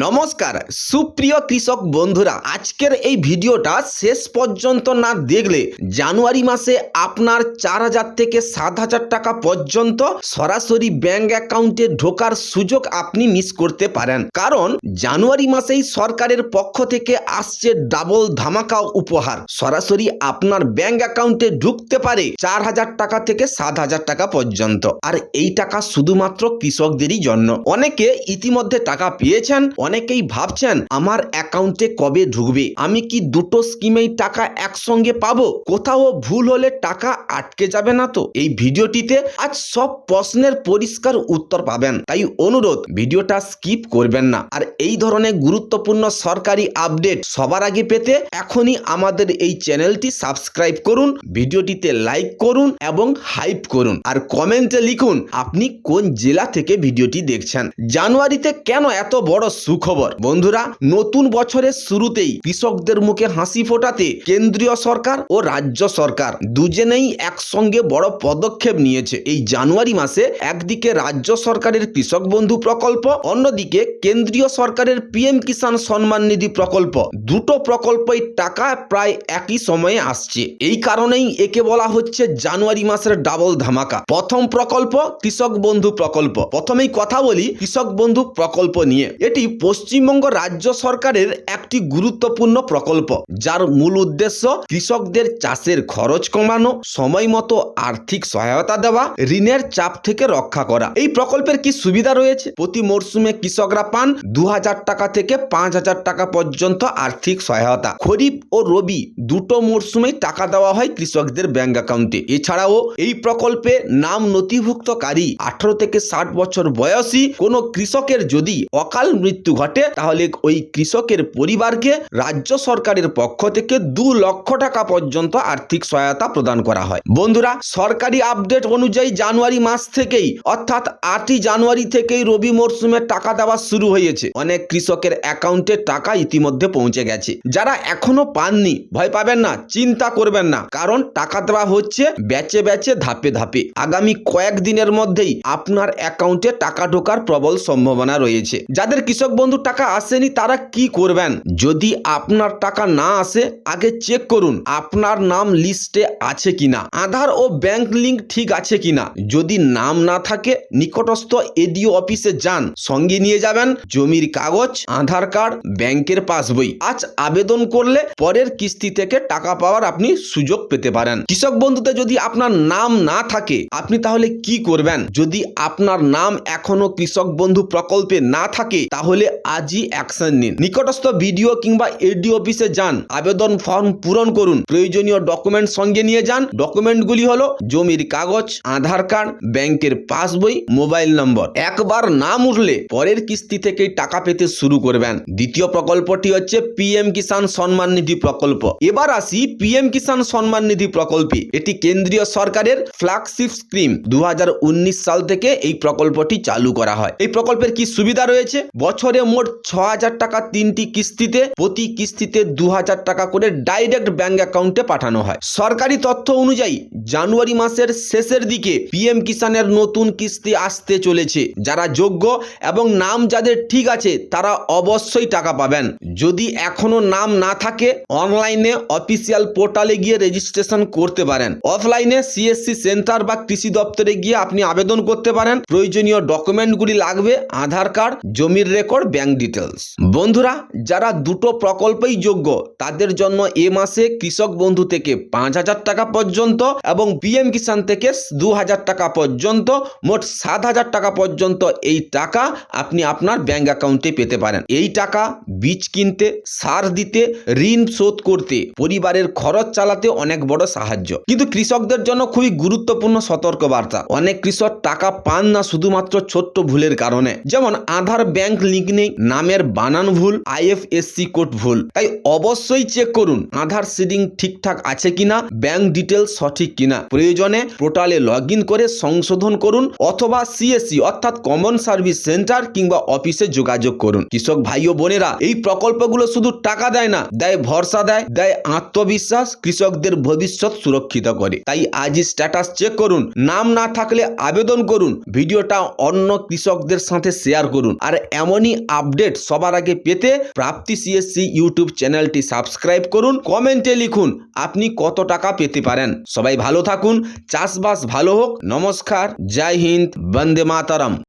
নমস্কার, সুপ্রিয় কৃষক বন্ধুরা, আজকের এই ভিডিওটা শেষ পর্যন্ত না দেখলে জানুয়ারি মাসে আপনার চার হাজার থেকে সাত হাজার টাকা পর্যন্ত সরাসরি ব্যাংক অ্যাকাউন্টে ঢোকার সুযোগ আপনি মিস করতে পারেন। কারণ জানুয়ারি মাসেই সরকারের পক্ষ থেকে আসছে ডাবল ধামাকা উপহার। সরাসরি আপনার ব্যাংক অ্যাকাউন্টে ঢুকতে পারে চার হাজার টাকা থেকে সাত হাজার টাকা পর্যন্ত। আর এই টাকা শুধুমাত্র কৃষকদেরই জন্য। অনেকে ইতিমধ্যে টাকা পেয়েছেন অনেকেই ভাবছেন, আমার অ্যাকাউন্টে কবে ঢুকবে? আমি কি দুটো স্কিমেই টাকা একসঙ্গে পাবো? কোথাও ভুল হলে টাকা আটকে যাবে না তো? এই ভিডিওটিতে আজ সব প্রশ্নের পরিষ্কার উত্তর পাবেন। তাই অনুরোধ, ভিডিওটা স্কিপ করবেন না। আর এই ধরনের গুরুত্বপূর্ণ সরকারি আপডেট সবার আগে পেতে এখনই আমাদের এই চ্যানেলটি সাবস্ক্রাইব করুন, ভিডিওটিতে লাইক করুন এবং হাইপ করুন। আর কমেন্টে লিখুন, আপনি কোন জেলা থেকে ভিডিওটি দেখছেন? জানুয়ারিতে কেন এত বড় সুখবর। বন্ধুরা, নতুন বছরের শুরুতেই কৃষকদের মুখে হাসি ফোটাতে কেন্দ্রীয় সরকার ও রাজ্য সরকার দুজনেই একসঙ্গে বড় পদক্ষেপ নিয়েছে। এই জানুয়ারি মাসে একদিকে রাজ্য সরকারের কৃষক বন্ধু প্রকল্প, অন্যদিকে কেন্দ্রীয় সরকারের পিএম কিষাণ সম্মান নিধি প্রকল্প। দুটো প্রকল্পই টাকা প্রায় একই সময়ে আসছে। এই কারণেই একে বলা হচ্ছে জানুয়ারি মাসের ডাবল ধামাকা। প্রথম প্রকল্প কৃষক বন্ধু প্রকল্প। প্রথমেই কথা বলি কৃষক বন্ধু প্রকল্প নিয়ে। এটি পশ্চিমবঙ্গ রাজ্য সরকারের একটি গুরুত্বপূর্ণ প্রকল্প, যার মূল উদ্দেশ্য কৃষকদের চাষের খরচ কমানো, সময় মতো আর্থিক সহায়তা দেওয়া, ঋণের চাপ থেকে রক্ষা করা। এই প্রকল্পের কি সুবিধা রয়েছে? প্রতি মরশুমে কৃষকরা পান দু হাজার টাকা থেকে পাঁচ হাজার টাকা পর্যন্ত আর্থিক সহায়তা। খরিফ ও রবি দুটো মরশুমেই টাকা দেওয়া হয় কৃষকদের ব্যাংক অ্যাকাউন্টে। এছাড়াও এই প্রকল্পে নাম নথিভুক্তকারী আঠারো থেকে ষাট বছর বয়সী কোনো কৃষকের যদি অকাল মৃত্যু ঘটে, তাহলে ওই কৃষকের পরিবারকে রাজ্য সরকারের পক্ষ থেকে দু লক্ষ টাকা পর্যন্ত আর্থিক সহায়তা প্রদান করা হয়। বন্ধুরা, সরকারি আপডেট অনুযায়ী জানুয়ারি মাস থেকেই, অর্থাৎ আটই জানুয়ারি থেকেই রবি মরশুমে টাকা দেওয়া শুরু হয়েছে। অনেক কৃষকের অ্যাকাউন্টে টাকা ইতিমধ্যে পৌঁছে গেছে। যারা এখনও পাননি, ভয় পাবেন না, চিন্তা করবেন না, কারণ টাকা দেওয়া হচ্ছে ব্যাচে ব্যাচে, ধাপে ধাপে। আগামী কয়েকদিনের মধ্যেই আপনার অ্যাকাউন্টে টাকা ঢোকার প্রবল সম্ভাবনা রয়েছে। যাদের কৃষক বন্ধু, টাকা আসেনি, তারা কি করবেন? যদি আপনার টাকা না আসে, আগে চেক করুন, আপনার নাম লিস্টে আছে কিনা। আধার ও ব্যাংক লিংক ঠিক আছে কিনা? যদি নাম না থাকে, নিকটস্থ এডিও অফিসে যান, সঙ্গে নিয়ে যাবেন জমির কাগজ, আধার কার্ড ব্যাংকের পাসবই আজ আবেদন করলে পরের কিস্তি থেকে টাকা পাওয়ার আপনি সুযোগ পেতে পারেন। কৃষক বন্ধুতে যদি আপনার নাম না থাকে, আপনি তাহলে কি করবেন? যদি আপনার নাম এখনও কৃষক বন্ধু প্রকল্পে না থাকে, তাহলে আজই অ্যাকশন নিন। নিকটস্থ বিডিও কিংবা এডি অফিসে যান। আবেদন ফর্ম পূরণ করুন। প্রয়োজনীয় ডকুমেন্ট সঙ্গে নিয়ে যান। ডকুমেন্টগুলি হলো জমির কাগজ, আধার কার্ড, ব্যাংকের পাসবই, মোবাইল নম্বর। একবার নাম উঠলে পরের কিস্তি থেকেই টাকা পেতে শুরু করবেন। দ্বিতীয় প্রকল্পটি হচ্ছে পিএম কিষাণ সম্মান নিধি প্রকল্প। এবার আসি পিএম কিষাণ সম্মান নিধি প্রকল্পে। এটি কেন্দ্রীয় সরকারের ফ্ল্যাগশিপ স্কিম। দু হাজার উনিশ সাল থেকে এই প্রকল্পটি চালু করা হয়। এই প্রকল্পের কি সুবিধা রয়েছে? বছরে মোট ছ হাজার টাকা তিনটি কিস্তিতে, প্রতি কিস্তিতে দু হাজার টাকা করে ডাইরেক্ট ব্যাংক অ্যাকাউন্টে পাঠানো হয়। সরকারি তথ্য অনুযায়ী, জানুয়ারি মাসের শেষের দিকে পিএম কিষানের নতুন কিস্তি আসতে চলেছে। যারা যোগ্য এবং নাম যাদের ঠিক আছে, তারা অবশ্যই টাকা পাবেন। যদি এখনও নাম না থাকে, অনলাইনে অফিসিয়াল পোর্টালে গিয়ে রেজিস্ট্রেশন করতে পারেন। অফলাইনে সিএসসি সেন্টার বা কৃষি দপ্তরে গিয়ে আপনি আবেদন করতে পারেন। প্রয়োজনীয় ডকুমেন্টগুলি লাগবে, আধার কার্ড, জমির রেকর্ড ব্যাংক ডিটেলস বন্ধুরা, যারা দুটো প্রকল্পই যোগ্য, তাদের জন্য এ মাসে কৃষক বন্ধু থেকে পাঁচ হাজার টাকা পর্যন্ত এবং পিএম কিষাণ থেকে দু হাজার টাকা পর্যন্ত, মোট সাত হাজার টাকা পর্যন্ত এই টাকা আপনি আপনার ব্যাংক অ্যাকাউন্টে পেতে পারেন। এই টাকা বীজ কিনতে, সার দিতে, ঋণ শোধ করতে, পরিবারের খরচ চালাতে অনেক বড় সাহায্য। কিন্তু কৃষকদের জন্য খুবই গুরুত্বপূর্ণ সতর্ক বার্তা অনেক কৃষক টাকা পান না শুধুমাত্র ছোট্ট ভুলের কারণে। যেমন আধার ব্যাংক লিঙ্ক নেই। নামের বানান ভুল আইএফএসসি কোড ভুল। তাই অবশ্যই চেক করুন, আধার সিডিং ঠিকঠাক আছে কিনা ব্যাংক ডিটেলস সঠিক কিনা। প্রয়োজনে পোর্টালে লগ করে সংশোধন করুন অথবা সিএসসি অর্থাৎ কমন সার্ভিস সেন্টার কিংবা অফিসে যোগাযোগ করুন। কৃষক ভাই ও বোনেরা, এই প্রকল্পগুলো শুধু টাকা দেয় না, দেয় ভরসা দেয় দেয় আত্মবিশ্বাস, কৃষকদের ভবিষ্যৎ সুরক্ষিত করে। তাই আজই স্ট্যাটাস চেক করুন, নাম না থাকলে আবেদন করুন, ভিডিওটা অন্য কৃষকদের সাথে শেয়ার করুন। আর এমনই আপডেট সবার আগে পেতে প্রাপ্তি সিএসসি ইউটিউব চ্যানেলটি সাবস্ক্রাইব করুন, কমেন্টে লিখুন আপনি কত টাকা পেতে পারেন। সবাই ভালো থাকুন, চাষবাস ভালো হোক, নমস্কার, জয় হিন্দ, বন্দে মাতারাম।